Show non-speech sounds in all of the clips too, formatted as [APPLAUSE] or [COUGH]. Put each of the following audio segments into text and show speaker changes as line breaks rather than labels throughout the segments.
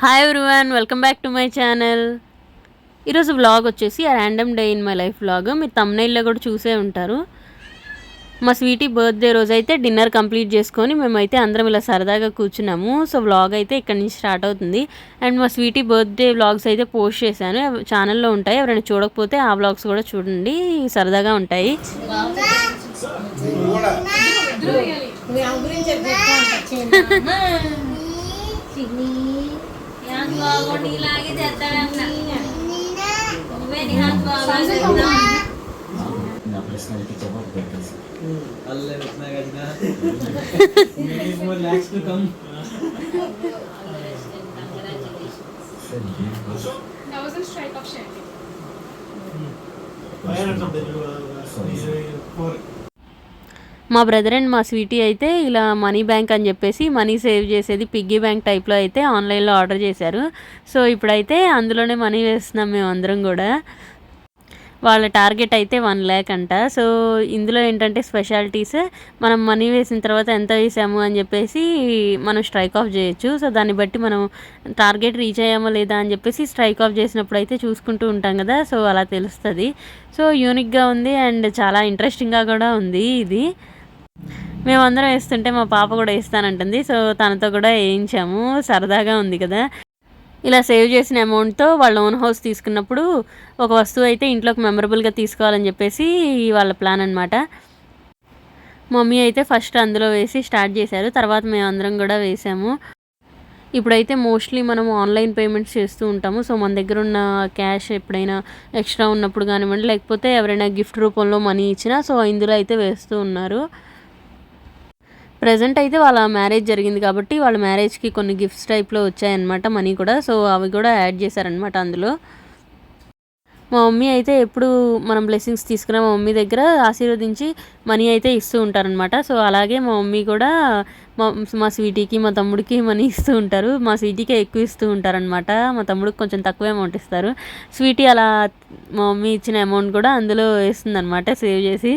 Hi everyone welcome back to my channel ఈరోజు vlog వచ్చేసి ఆ random day in my life vlog మీరు తమ్నైల్లో కూడా చూసే ఉంటారు మా స్వీటీ బర్త్డే రోజు అయితే డిన్నర్ కంప్లీట్ చేసుకొని మేమైతే అందరం ఇలా సరదాగా కూర్చున్నాము సో వ్లాగ్ అయితే ఇక్కడ నుంచి స్టార్ట్ అవుతుంది అండ్ మా స్వీటీ బర్త్డే వ్లాగ్స్ అయితే పోస్ట్ చేశాను ఛానల్లో ఉంటాయి ఎవరైనా చూడకపోతే ఆ వ్లాగ్స్ కూడా చూడండి సరదాగా ఉంటాయి బాగోని ఇలాగే చేస్తాడన్న నువ్వే నిహాన్ బాగా
నా ప్రశ్నలకి జవాబు పెట్టేసి
అల్లే ఉత్నా గడినా maybe 4 lakhs to come
That was a strike of charity.
Why are you not for మా బ్రదర్ అండ్ మా స్వీటీ అయితే ఇలా మనీ బ్యాంక్ అని చెప్పేసి మనీ సేవ్ చేసేది పిగ్గీ బ్యాంక్ టైప్లో అయితే ఆన్లైన్లో ఆర్డర్ చేశారు. సో ఇప్పుడైతే అందులోనే మనీ వేస్తున్నాం మేము అందరం కూడా. వాళ్ళ టార్గెట్ అయితే వన్ ల్యాక్ అంట. సో ఇందులో ఏంటంటే స్పెషాలిటీస్ మనం మనీ వేసిన తర్వాత ఎంత వేసాము అని చెప్పేసి మనం స్ట్రైక్ ఆఫ్ చేయొచ్చు. సో దాన్ని బట్టి మనం టార్గెట్ రీచ్ అయ్యామా లేదా అని చెప్పేసి స్ట్రైక్ ఆఫ్ చేసినప్పుడు అయితే చూసుకుంటూ ఉంటాం కదా. సో అలా తెలుస్తుంది. సో యూనిక్గా ఉంది అండ్ చాలా ఇంట్రెస్టింగ్గా కూడా ఉంది ఇది. మేమందరం వేస్తుంటే మా పాప కూడా వేస్తానంటుంది. సో తనతో కూడా వేయించాము. సరదాగా ఉంది కదా. ఇలా సేవ్ చేసిన అమౌంట్తో వాళ్ళ ఓన్ హౌస్ తీసుకున్నప్పుడు ఒక వస్తువు అయితే ఇంట్లోకి మెమరబుల్గా తీసుకోవాలని చెప్పేసి వాళ్ళ ప్లాన్ అనమాట మమ్మీ అయితే ఫస్ట్ అందులో వేసి స్టార్ట్ చేశారు. తర్వాత మేము అందరం కూడా వేసాము. ఇప్పుడైతే మోస్ట్లీ మనం ఆన్లైన్ పేమెంట్స్ చేస్తూ ఉంటాము. సో మన దగ్గర ఉన్న క్యాష్ ఎప్పుడైనా ఎక్స్ట్రా ఉన్నప్పుడు కానివ్వండి లేకపోతే ఎవరైనా గిఫ్ట్ రూపంలో మనీ ఇచ్చినా సో ఇందులో అయితే వేస్తూ ఉన్నారు. ప్రజెంట్ అయితే వాళ్ళ మ్యారేజ్ జరిగింది కాబట్టి వాళ్ళ మ్యారేజ్కి కొన్ని గిఫ్ట్స్ టైప్లో వచ్చాయన్నమాట మనీ కూడా. సో అవి కూడా యాడ్ చేశారనమాట అందులో. మా మమ్మీ అయితే ఎప్పుడు మనం బ్లెస్సింగ్స్ తీసుకున్న మా మమ్మీ దగ్గర ఆశీర్వదించి మనీ అయితే ఇస్తూ ఉంటారనమాట సో అలాగే మా మమ్మీ కూడా మా మా స్వీటీకి మా తమ్ముడికి మనీ ఇస్తూ ఉంటారు. మా స్వీటీకే ఎక్కువ ఇస్తూ ఉంటారనమాట మా తమ్ముడికి కొంచెం తక్కువ అమౌంట్ ఇస్తారు. స్వీటీ అలా మా మమ్మీ ఇచ్చిన అమౌంట్ కూడా అందులో వేస్తుందనమాట సేవ్ చేసి.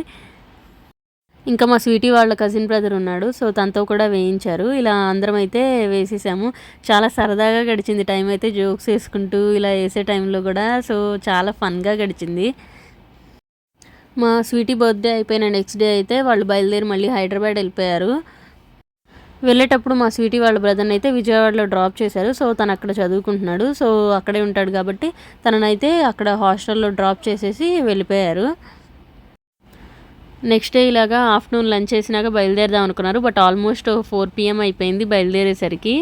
ఇంకా మా స్వీటీ వాళ్ళ కజిన్ బ్రదర్ ఉన్నాడు సో తనతో కూడా వేయించారు. ఇలా అందరం అయితే వేసేసాము. చాలా సరదాగా గడిచింది టైం అయితే జోక్స్ వేసుకుంటూ ఇలా వేసే టైంలో కూడా సో చాలా ఫన్గా గడిచింది. మా స్వీటీ బర్త్డే అయిపోయిన నెక్స్ట్ డే అయితే వాళ్ళు బయలుదేరి మళ్ళీ హైదరాబాద్ వెళ్ళిపోయారు. వెళ్ళేటప్పుడు మా స్వీటీ వాళ్ళ బ్రదర్ని అయితే విజయవాడలో డ్రాప్ చేశారు. సో తను అక్కడ చదువుకుంటున్నాడు. సో అక్కడే ఉంటాడు కాబట్టి తననైతే అక్కడ హాస్టల్లో డ్రాప్ చేసేసి వెళ్ళిపోయారు. నెక్స్ట్ డే ఇలాగా ఆఫ్టర్నూన్ లంచ్ చేసినాక బయలుదేరదాం అనుకున్నారు. బట్ ఆల్మోస్ట్ ఫోర్ పిఎం అయిపోయింది బయలుదేరేసరికి.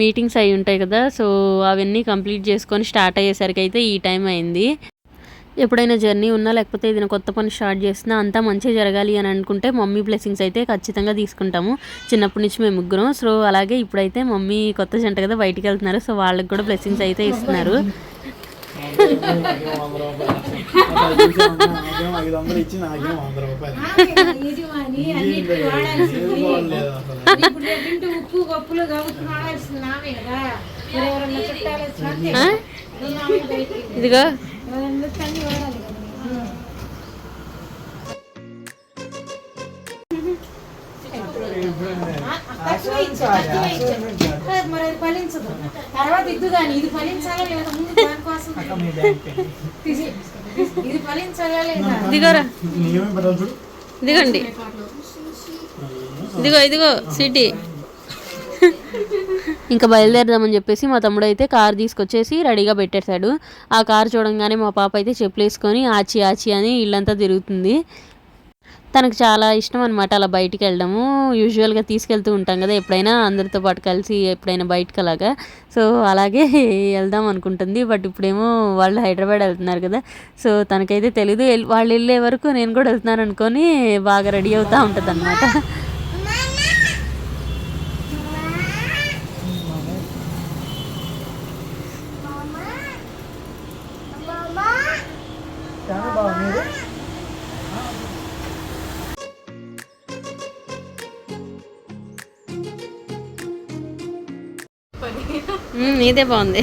మీటింగ్స్ అయి ఉంటాయి కదా సో అవన్నీ కంప్లీట్ చేసుకొని స్టార్ట్ అయ్యేసరికి అయితే ఈ టైం అయింది. ఎప్పుడైనా జర్నీ ఉన్నా లేకపోతే ఏదైనా కొత్త పని స్టార్ట్ చేసినా అంతా మంచిగా జరగాలి అని అనుకుంటే మమ్మీ బ్లెస్సింగ్స్ అయితే ఖచ్చితంగా తీసుకుంటాము. చిన్నప్పటి నుంచి మేము ముగ్గురం. సో అలాగే ఇప్పుడైతే మమ్మీ కొత్త జంట కదా బయటికి వెళ్తున్నారు. సో వాళ్ళకి కూడా బ్లెస్సింగ్స్ అయితే ఇస్తున్నారు.
ఐదు వందలు ఇచ్చి నాకేం వంద రూపాయలు
ఉప్పు గప్పులు
ఇదిగో
మరి ఫలించదు. తర్వాత ఇద్దు కానీ ఇది ఫలించాలా లేదా ముందు దానికోసం [LAUGHS] ఇది ఫలించాలా లేదా?
చూడు.
ఇదిగోండి. ఇదిగో ఇదిగో సిటీ. ఇంకా బయలుదేరదామని చెప్పేసి మా తమ్ముడు అయితే కార్ తీసుకొచ్చేసి రెడీగా పెట్టేశాడు. ఆ కార్ చూడంగానే మా పాప అయితే చెప్పులు వేసుకొని ఆచి ఆచి అని ఇల్లంతా తిరుగుతుంది. తనకు చాలా ఇష్టం అనమాట అలా బయటికి వెళ్ళడము. యూజువల్గా తీసుకెళ్తూ ఉంటాం కదా ఎప్పుడైనా అందరితో పాటు కలిసి ఎప్పుడైనా బయటకు అలాగా. సో అలాగే [LAUGHS] వెళ్దాం అనుకుంటుంది. బట్ ఇప్పుడేమో వాళ్ళు హైదరాబాద్ వెళ్తున్నారు కదా. సో తనకైతే తెలీదు. వాళ్ళు వెళ్ళే వరకు నేను కూడా వెళ్తున్నాను అనుకొని బాగా రెడీ అవుతూ ఉంటుంది అనమాట ఇదే బాగుంది.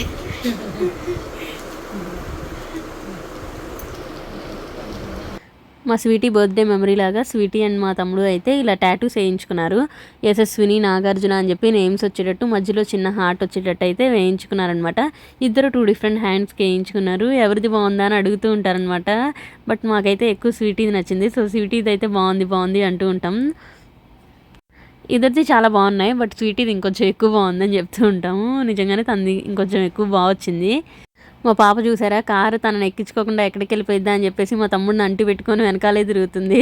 మా స్వీటీ బర్త్డే మెమరీ లాగా స్వీటీ అండ్ మా తమ్ముడు అయితే ఇలా టాటూస్ వేయించుకున్నారు. యశస్విని నాగార్జున అని చెప్పి నేమ్స్ వచ్చేటట్టు మధ్యలో చిన్న హార్ట్ వచ్చేటట్టు అయితే వేయించుకున్నారనమాట. ఇద్దరు టూ డిఫరెంట్ హ్యాండ్స్కి వేయించుకున్నారు. ఎవరిది బాగుందా అని అడుగుతూ ఉంటారనమాట. బట్ మాకైతే ఎక్కువ స్వీటీది నచ్చింది. సో స్వీటీది అయితే బాగుంది బాగుంది అంటూ ఉంటాం. ఇద్దరిది చాలా బాగున్నాయి బట్ స్వీటీది ఇంకొంచెం ఎక్కువ బాగుందని చెప్తూ ఉంటాము. నిజంగానే తనది ఇంకొంచెం ఎక్కువ బాగా వచ్చింది. మా పాప చూసారా కారు తనని ఎక్కించుకోకుండా ఎక్కడికి వెళ్ళిపోయిద్దా అని చెప్పేసి మా తమ్ముడిని అంటి పెట్టుకొని వెనకాలే తిరుగుతుంది.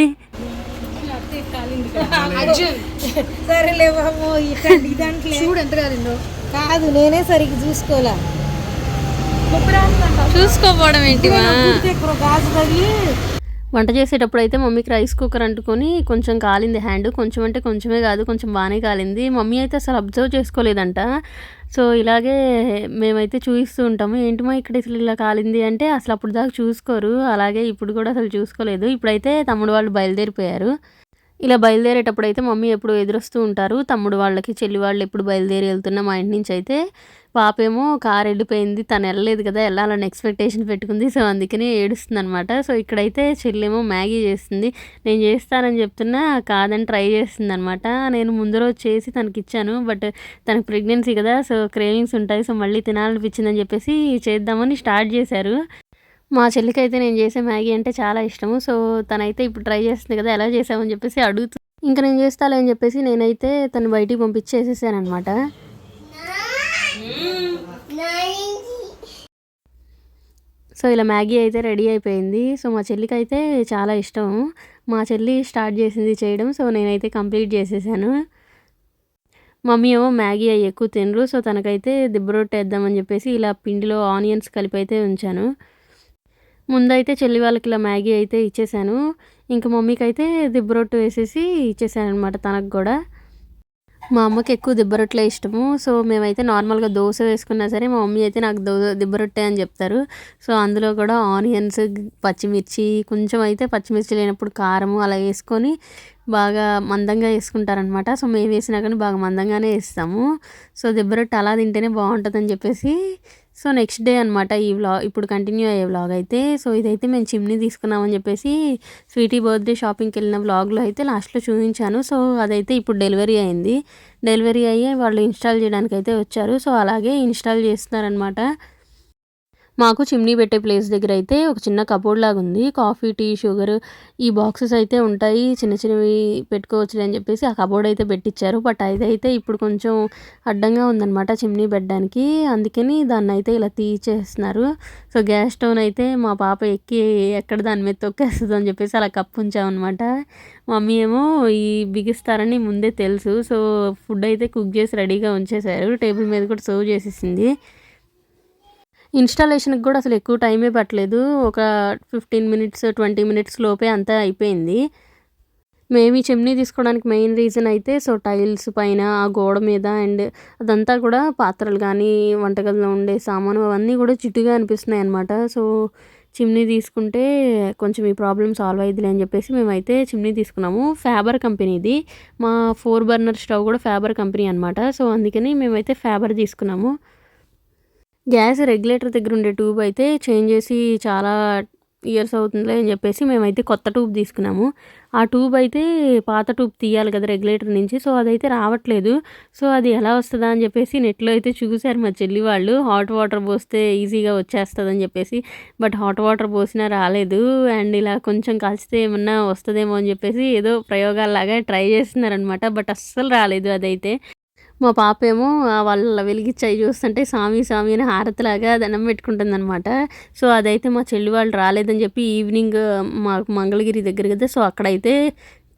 సరేలే బాబు ఇక్కడ దాంట్లో
చూడు ఎంత కాదిందో
కాదు నేనే సరిగ్గా చూసుకోలే.
చూసుకోపోవడం ఏంటివా
ఇక్కడ గాజు తగిలి
వంట చేసేటప్పుడు అయితే మమ్మీకి రైస్ కుక్కర్ అంటుకొని కొంచెం కాలింది హ్యాండ్. కొంచెం అంటే కొంచెమే కాదు కొంచెం బాగానే కాలింది. మమ్మీ అయితే అసలు అబ్జర్వ్ చేసుకోలేదంట. సో ఇలాగే మేమైతే చూపిస్తూ ఉంటాము. ఏంటిమా ఇక్కడ అసలు ఇలా కాలింది అంటే అసలు అప్పుడు దాకా చూసుకోరు. అలాగే ఇప్పుడు కూడా అసలు చూసుకోలేదు. ఇప్పుడైతే తమ్ముడు వాళ్ళు బయలుదేరిపోయారు. ఇలా బయలుదేరేటప్పుడు అయితే మమ్మీ ఎప్పుడు ఎదురొస్తూ ఉంటారు. తమ్ముడు వాళ్ళకి చెల్లి వాళ్ళు ఎప్పుడు బయలుదేరి వెళ్తున్నా మా ఇంటి నుంచి అయితే పాపేమో కారు వెళ్ళిపోయింది. తను వెళ్ళలేదు కదా వెళ్ళాలని ఎక్స్పెక్టేషన్ పెట్టుకుంది. సో అందుకనే ఏడుస్తుంది అనమాట సో ఇక్కడైతే చెల్లెమో మ్యాగీ చేస్తుంది. నేను చేస్తానని చెప్తున్నా కాదని ట్రై చేస్తుంది అనమాట నేను ముందు రోజు చేసి తనకి ఇచ్చాను బట్ తనకు ప్రెగ్నెన్సీ కదా సో క్రేవింగ్స్ ఉంటాయి. సో మళ్ళీ తినాలనిపించిందని చెప్పేసి చేద్దామని స్టార్ట్ చేశారు. మా చెల్లికి అయితే నేను చేసే మ్యాగీ అంటే చాలా ఇష్టము. సో తనైతే ఇప్పుడు ట్రై చేస్తుంది కదా ఎలా చేసామని చెప్పేసి అడుగుతుంది ఇంకా నేను చేస్తాలే అని చెప్పేసి నేనైతే తను బయటికి పంపించేసేసాను అనమాట సో ఇలా మ్యాగీ అయితే రెడీ అయిపోయింది. సో మా చెల్లికి అయితే చాలా ఇష్టం. మా చెల్లి స్టార్ట్ చేసింది చేయడం. సో నేనైతే కంప్లీట్ చేసేసాను. మమ్మీ ఏమో మ్యాగీ అవి ఎక్కువ తినరు. సో తనకైతే దిబ్బ రొట్టేద్దామని చెప్పేసి ఇలా పిండిలో ఆనియన్స్ కలిపి అయితే ఉంచాను. ముందైతే చెల్లి వాళ్ళకి ఇలా మ్యాగీ అయితే ఇచ్చేసాను. ఇంకా మమ్మీకి అయితే దిబ్బ రొట్టె వేసేసి ఇచ్చేసాను అనమాట తనకు కూడా. మా అమ్మకి ఎక్కువ దిబ్బరొట్టలే ఇష్టము. సో మేమైతే నార్మల్గా దోశ వేసుకున్నా సరే మా మమ్మీ అయితే నాకు దో దిబ్బ రొట్టె అని చెప్తారు. సో అందులో కూడా ఆనియన్స్ పచ్చిమిర్చి కొంచెం అయితే పచ్చిమిర్చి లేనప్పుడు కారము అలా వేసుకొని బాగా మందంగా వేసుకుంటారనమాట సో మేము వేసినా కానీ బాగా మందంగానే వేస్తాము. సో దిబ్బ రొట్టె అలా తింటేనే బాగుంటుందని చెప్పేసి సో నెక్స్ట్ డే అనమాట ఈ వ్లాగ్ ఇప్పుడు కంటిన్యూ అయ్యే వ్లాగ్ అయితే. సో ఇదైతే మేము చిమ్నీ తీసుకున్నామని చెప్పేసి స్వీటీ బర్త్డే షాపింగ్కి వెళ్ళిన వ్లాగ్లో అయితే లాస్ట్లో చూపించాను. సో అదైతే ఇప్పుడు డెలివరీ అయింది. డెలివరీ అయ్యి వాళ్ళు ఇన్స్టాల్ చేయడానికి అయితే వచ్చారు. సో అలాగే ఇన్స్టాల్ చేస్తున్నారనమాట మాకు చిమ్నీ పెట్టే ప్లేస్ దగ్గర అయితే ఒక చిన్న కబోర్డ్ లాగా ఉంది. కాఫీ టీ షుగర్ ఈ బాక్సెస్ అయితే ఉంటాయి. చిన్న చిన్నవి పెట్టుకోవచ్చు అని చెప్పేసి ఆ కబోర్డ్ అయితే పెట్టించారు బట్ అదైతే ఇప్పుడు కొంచెం అడ్డంగా ఉందన్నమాట చిమ్నీ పెట్టడానికి. అందుకని దాన్ని అయితే ఇలా తీసేస్తున్నారు. సో గ్యాస్ స్టవ్ అయితే మా పాప ఎక్కి ఎక్కడ దాని మీద తొక్కేస్తుంది అని చెప్పేసి అలా కప్పు ఉంచామన్నమాట. మమ్మీ ఏమో ఈ బిగిస్తారని ముందే తెలుసు. సో ఫుడ్ అయితే కుక్ చేసి రెడీగా ఉంచేశారు. టేబుల్ మీద కూడా సర్వ్ చేసేసింది. ఇన్స్టాలేషన్కి కూడా అసలు ఎక్కువ టైమే పట్టలేదు. ఒక ఫిఫ్టీన్ మినిట్స్ ట్వంటీ మినిట్స్ లోపే అంతా అయిపోయింది. మేము ఈ చిమ్నీ తీసుకోవడానికి మెయిన్ రీజన్ అయితే సో టైల్స్ పైన ఆ గోడ మీద అండ్ అదంతా కూడా పాత్రలు కానీ వంటగదిలో ఉండే సామాను అవన్నీ కూడా చిట్టుగా అనిపిస్తున్నాయి అనమాట సో చిమ్నీ తీసుకుంటే కొంచెం ఈ ప్రాబ్లం సాల్వ్ అయ్యిద్దిలే అని చెప్పేసి మేమైతే చిమ్నీ తీసుకున్నాము. ఫ్యాబర్ కంపెనీది. మా ఫోర్ బర్నర్ స్టవ్ కూడా ఫ్యాబర్ కంపెనీ అనమాట సో అందుకని మేమైతే ఫ్యాబర్ తీసుకున్నాము. గ్యాస్ రెగ్యులేటర్ దగ్గర ఉండే ట్యూబ్ అయితే చేంజ్ చేసి చాలా ఇయర్స్ అవుతుందిలే అని చెప్పేసి మేమైతే కొత్త ట్యూబ్ తీసుకున్నాము. ఆ ట్యూబ్ అయితే పాత ట్యూబ్ తీయాలి కదా రెగ్యులేటర్ నుంచి సో అదైతే రావట్లేదు. సో అది ఎలా వస్తుందా అని చెప్పేసి నెట్లో అయితే చూశారు మా చెల్లి వాళ్ళు. హాట్ వాటర్ పోస్తే ఈజీగా వచ్చేస్తుంది అని చెప్పేసి బట్ హాట్ వాటర్ పోసినా రాలేదు. అండ్ ఇలా కొంచెం కాల్చితే ఏమన్నా వస్తుందేమో అని చెప్పేసి ఏదో ప్రయోగాల్లాగా ట్రై చేస్తున్నారనమాట బట్ అస్సలు రాలేదు అదైతే. మా పాప ఏమో వాళ్ళ వెలిగి అవి చూస్తుంటే స్వామి స్వామి అని హారతిలాగా దండం పెట్టుకుంటుంది అనమాట సో అదైతే మా చెల్లి వాళ్ళు రాలేదని చెప్పి ఈవినింగ్ మాకు మంగళగిరి దగ్గర కదా సో అక్కడైతే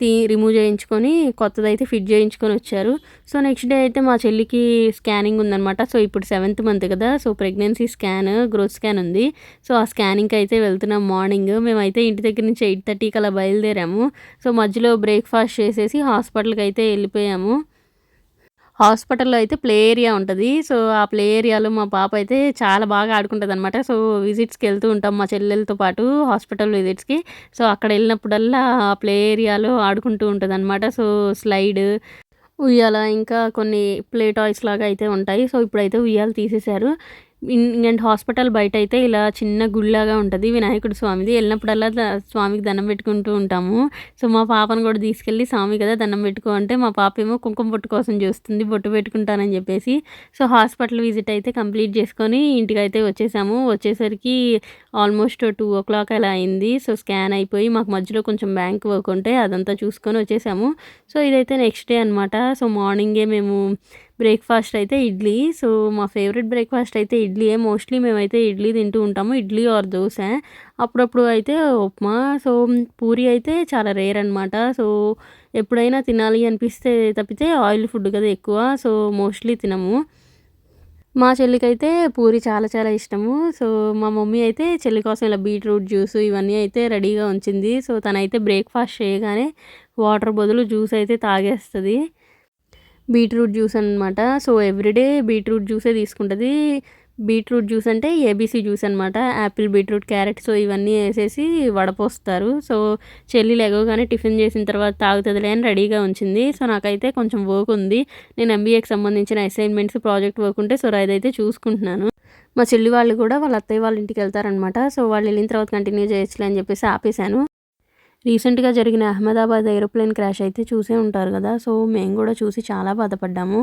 తీ రిమూవ్ చేయించుకొని కొత్తదైతే ఫిట్ చేయించుకొని వచ్చారు. సో నెక్స్ట్ డే అయితే మా చెల్లికి స్కానింగ్ ఉందన్నమాట. సో ఇప్పుడు సెవెంత్ మంత్ కదా so pregnancy scan growth scan ఉంది. సో ఆ స్కానింగ్కి అయితే వెళ్తున్నాం మార్నింగ్. మేమైతే ఇంటి దగ్గర నుంచి ఎయిట్ థర్టీకి అలా బయలుదేరాము. సో మధ్యలో బ్రేక్ఫాస్ట్ చేసేసి హాస్పిటల్కి అయితే వెళ్ళిపోయాము. హాస్పిటల్లో అయితే ప్లే ఏరియా ఉంటుంది. సో ఆ ప్లే ఏరియాలో మా పాప అయితే చాలా బాగా ఆడుకుంటుంది అనమాట సో విజిట్స్కి వెళ్తూ ఉంటాం మా చెల్లెలతో పాటు హాస్పిటల్ విజిట్స్కి. సో అక్కడ వెళ్ళినప్పుడల్లా ఆ ప్లే ఏరియాలో ఆడుకుంటూ ఉంటుంది అనమాట సో స్లైడ్ ఉయ్యాల ఇంకా కొన్ని ప్లే టాయ్స్ లాగా అయితే ఉంటాయి. సో ఇప్పుడైతే ఉయ్యాలు తీసేశారు. ఇంకంటే హాస్పిటల్ బయట అయితే ఇలా చిన్న గుడిలాగా ఉంటుంది. వినాయకుడు స్వామిది. వెళ్ళినప్పుడల్లా స్వామికి దండం పెట్టుకుంటూ ఉంటాము. సో మా పాపను కూడా తీసుకెళ్ళి స్వామి కదా దండం పెట్టుకో అంటే మా పాప ఏమో కుంకుమ బొట్టు కోసం చూస్తుంది. బొట్టు పెట్టుకుంటానని చెప్పేసి. సో హాస్పిటల్ విజిట్ అయితే కంప్లీట్ చేసుకొని ఇంటికి అయితే వచ్చేసాము. వచ్చేసరికి ఆల్మోస్ట్ టూ ఓ క్లాక్ అలా అయింది. సో స్కాన్ అయిపోయి మాకు మధ్యలో కొంచెం బ్యాంక్ వర్క్ ఉంటే అదంతా చూసుకొని వచ్చేసాము. సో ఇదైతే నెక్స్ట్ డే అనమాట సో మార్నింగే మేము బ్రేక్ఫాస్ట్ అయితే ఇడ్లీ. సో మా ఫేవరెట్ బ్రేక్ఫాస్ట్ అయితే ఇడ్లీయే. మోస్ట్లీ మేమైతే ఇడ్లీ తింటూ ఉంటాము. ఇడ్లీ ఆర్ దోశ. అప్పుడప్పుడు అయితే ఉప్మా. సో పూరి అయితే చాలా రేర్ అనమాట సో ఎప్పుడైనా తినాలి అనిపిస్తే తప్పితే ఆయిల్ ఫుడ్ కదా ఎక్కువ. సో మోస్ట్లీ తినము. మా చెల్లికైతే పూరి చాలా చాలా ఇష్టము. సో మా మమ్మీ అయితే చెల్లి కోసం ఇలా బీట్రూట్ జ్యూస్ ఇవన్నీ అయితే రెడీగా ఉంచింది. సో తనైతే బ్రేక్ఫాస్ట్ చేయగానే వాటర్ బదులు జ్యూస్ అయితే తాగేస్తుంది. బీట్రూట్ జ్యూస్ అనమాట సో ఎవ్రీడే బీట్రూట్ జ్యూసే తీసుకుంటుంది. బీట్రూట్ జ్యూస్ అంటే ఏబీసీ జ్యూస్ అనమాట యాపిల్ బీట్రూట్ క్యారెట్ సో ఇవన్నీ వేసేసి వడపోస్తారు. సో చెల్లి లెగవగానే టిఫిన్ చేసిన తర్వాత తాగుతుందిలే అని రెడీగా ఉంచింది. సో నాకైతే కొంచెం వర్క్ ఉంది. నేను ఎంబీఏకి సంబంధించిన అసైన్మెంట్స్ ప్రాజెక్ట్ వర్క్ ఉంటే సో అదైతే చూసుకుంటున్నాను. మా చెల్లి వాళ్ళు కూడా వాళ్ళ అత్తయ్య వాళ్ళ ఇంటికి వెళ్తారనమాట సో వాళ్ళు వెళ్ళిన తర్వాత కంటిన్యూ చేయొచ్చులే అని చెప్పేసి ఆపేశాను. రీసెంట్గా జరిగిన అహ్మదాబాద్ ఏరోప్లేన్ క్రాష్ అయితే చూసే ఉంటారు కదా. సో మేము కూడా చూసి చాలా బాధపడ్డాము.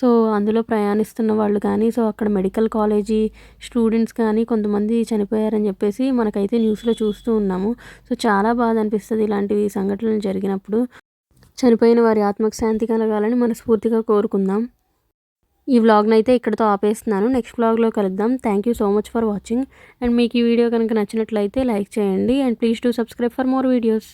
సో అందులో ప్రయాణిస్తున్న వాళ్ళు కానీ సో అక్కడ మెడికల్ కాలేజీ స్టూడెంట్స్ కానీ కొంతమంది చనిపోయారని చెప్పేసి మనకైతే న్యూస్లో చూస్తూ ఉన్నాము. సో చాలా బాధ అనిపిస్తుంది ఇలాంటివి సంఘటనలు జరిగినప్పుడు. చనిపోయిన వారి ఆత్మకు శాంతి కలగాలని మనస్ఫూర్తిగా కోరుకుందాం. ఈ వ్లాగ్ని అయితే ఇక్కడతో ఆపేస్తున్నాను. నెక్స్ట్ వ్లాగ్లో కలుద్దాం. Thank you so much for watching and మీకు ఈ వీడియో కనుక నచ్చినట్లయితే లైక్ చేయండి. And please to subscribe for more videos